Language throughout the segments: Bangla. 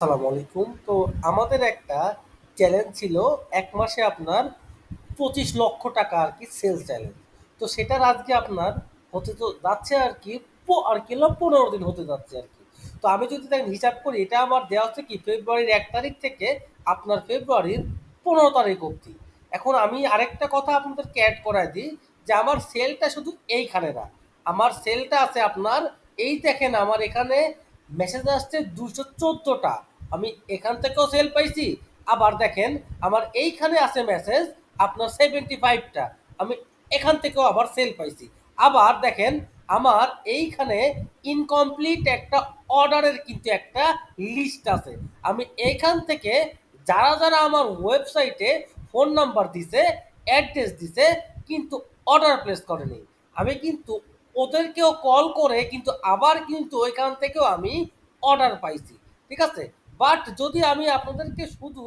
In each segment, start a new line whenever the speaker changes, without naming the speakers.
আসসালামু আলাইকুম। তো আমাদের একটা চ্যালেঞ্জ ছিল এক মাসে আপনার ২৫ লক্ষ টাকা আর কি সেলস চ্যালেঞ্জ। তো সেটার আজকে আপনার হতে তো যাচ্ছে আরকি প আরকি হলো ১৫ দিন হতে যাচ্ছে আর কি তো আমি যদি দেখেন হিসাব করি, এটা আমার দেওয়া হচ্ছে কি ফেব্রুয়ারির এক তারিখ থেকে আপনার ফেব্রুয়ারির ১৫ তারিখ অবধি। এখন আমি আরেকটা কথা আপনাদেরকে এড করায় দিই যে আমার সেলটা শুধু এইখানে না। আমার সেলটা আছে আপনার, এই দেখেন আমার এখানে মেসেজ আসছে ২১৪ টা। আমি এখান থেকেও সেল পাইছি। আবার দেখেন আমার এইখানে আছে মেসেজ আপনার সেভেন্টি ফাইভটা আমি এখান থেকেও আবার সেল পাইছি। আবার দেখেন আমার এইখানে ইনকমপ্লিট একটা অর্ডারের কিন্তু একটা লিস্ট আছে। আমি এইখান থেকে যারা, যারা আমার ওয়েবসাইটে ফোন নাম্বার দিছে, অ্যাড্রেস দিছে কিন্তু অর্ডার প্লেস করেনি। আমি কিন্তু ওদেরকেও কল করে কিন্তু আবার কিন্তু ওইখান থেকেও আমি অর্ডার পাইছি। ঠিক আছে? বাট যদি আমি আপনাদেরকে শুধু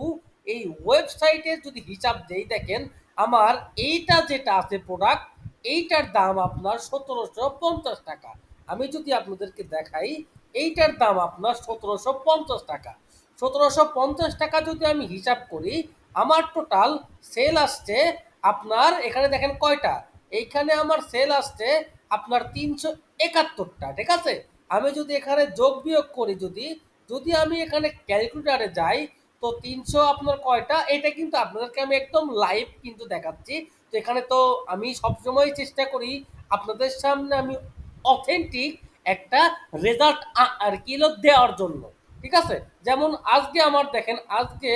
এই ওয়েবসাইটে যদি হিসাব দেই দেখেন আমার এইটা যেটা আছে প্রোডাক্ট এইটার দাম আপনার ১৭৫০ টাকা। আমি যদি আপনাদেরকে দেখাই এইটার দাম আপনার ১৭৫০ টাকা। ১৭৫০ টাকা যদি আমি হিসাব করি আমার টোটাল সেল আসছে আপনার এখানে দেখেন কয়টা? এইখানে আমার সেল আসছে আপনার ৩৭১ টা। ঠিক আছে? আমি যদি এখানে যোগ বিয়োগ করি যদি, যদি আমি এখানে ক্যালকুলেটারে যাই তো ৩০০ আপনার কয়টা? এটা কিন্তু আপনাদেরকে আমি একদম লাইভ কিন্তু দেখাচ্ছি। তো এখানে তো আমি সবসময় চেষ্টা করি আপনাদের সামনে আমি অথেন্টিক একটা রেজাল্ট আর হলো দেওয়ার জন্য। ঠিক আছে? যেমন আজকে আমার দেখেন আজকে,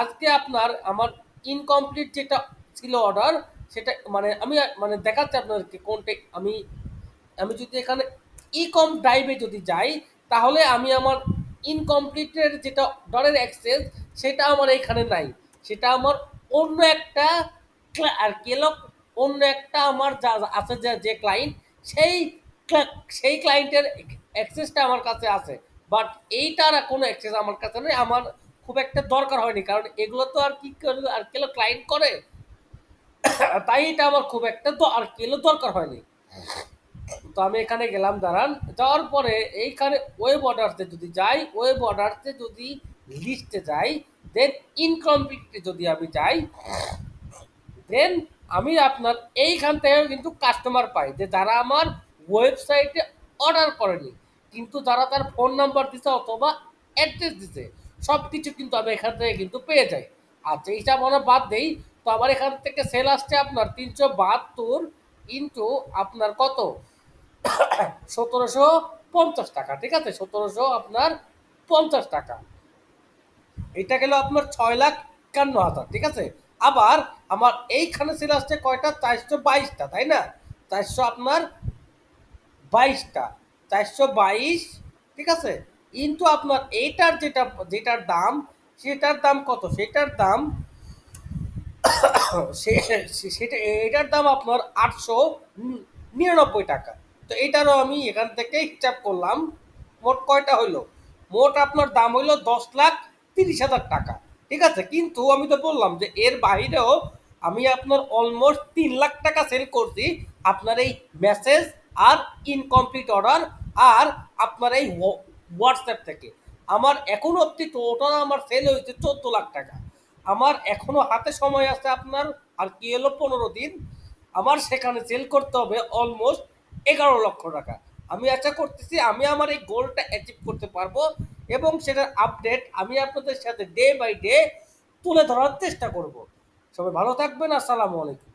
আজকে আপনার আমার ইনকমপ্লিট যেটা ছিল অর্ডার সেটা মানে আমি মানে দেখাচ্ছি আপনাদেরকে কোনটা আমি, আমি যদি এখানে ই-কম ড্রাইভে যদি যাই তাহলে আমি আমার ইনকমপ্লিট এর যেটা অর্ডারের অ্যাক্সেস সেটা আমার এখানে নাই। সেটা আমার অন্য একটা ক্লা আরকি হলো অন্য একটা আমার যা আছে যে, যে ক্লায়েন্ট সেই সেই ক্লায়েন্টের অ্যাক্সেসটা আমার কাছে আছে। বাট এইটার কোনো অ্যাক্সেস আমার কাছে নেই। আমার খুব একটা দরকার হয়নি। কারণ এগুলো তো আর কি করবে আরকি হলো ক্লায়েন্ট করে। তাই এটা আমার খুব একটা দ আরকি হলো দরকার হয়নি। তো আমি এখানে গেলাম দাঁড়ান। যাওয়ার পরে এইখানে ওয়েব অর্ডারস এ যদি যাই, ওয়েব অর্ডারস এ যদি লিস্টে যাই, দেন ইনকমপ্লিটে যদি আমি যাই, দেন আমি আপনার এইখান থেকেও কিন্তু কাস্টমার পাই যে যারা আমার ওয়েবসাইটে অর্ডার করেনি। কিন্তু যারা তার ফোন নাম্বার দিছে অথবা অ্যাড্রেস দিছে সব কিছু কিন্তু আমি এখান থেকে কিন্তু পেয়ে যাই। আচ্ছা হিসাব আমরা বাদ দেই। তো আমার এখান থেকে সেল আসছে আপনার ৩৭২ ইন্টু আপনার কত? ১৭৫০ টাকা। ঠিক আছে? ১৭০০ আপনার ৫০ টাকা। এটা গেল আপনার ৬,৫১,০০০ ঠিক আছে? আবার আমার এইখানে ছিল আসছে কয়টা? চারশো বাইশটা তাই না? ৪০০ আপনার বাইশটা চারশো বাইশ ঠিক আছে? কিন্তু আপনার এইটার যেটা, যেটার দাম সেটার দাম কত? সেটার দাম সেটা এটার দাম আপনার ৮৯৯ টাকা। তো এটারও আমি এখান থেকে হিসাব করলাম। মোট কয়টা হইল? মোট আপনার দাম হইল ১০,৩০,০০০ টাকা। ঠিক আছে? কিন্তু আমি তো বললাম যে এর বাহিরেও আমি আপনার অলমোস্ট ৩,০০,০০০ টাকা সেল করছি আপনার এই মেসেজ আর ইনকমপ্লিট অর্ডার আর আপনার এই হোয়াটসঅ্যাপ থেকে। আমার এখনও অব্দি টোটাল আমার সেল হয়েছে ১৪,০০,০০০ টাকা। আমার এখনও হাতে সময় আছে আপনার আর কি হলো ১৫ দিন। আমার সেখানে সেল করতে হবে অলমোস্ট ১১ লক্ষ টাকা। আমি আশা করতেছি আমি আমার এই গোলটা অ্যাচিভ করতে পারব এবং সেটার আপডেট আমি আপনাদের সাথে ডে বাই ডে তুলে ধরার চেষ্টা করব। সবাই ভালো থাকবেন। আসসালামু আলাইকুম।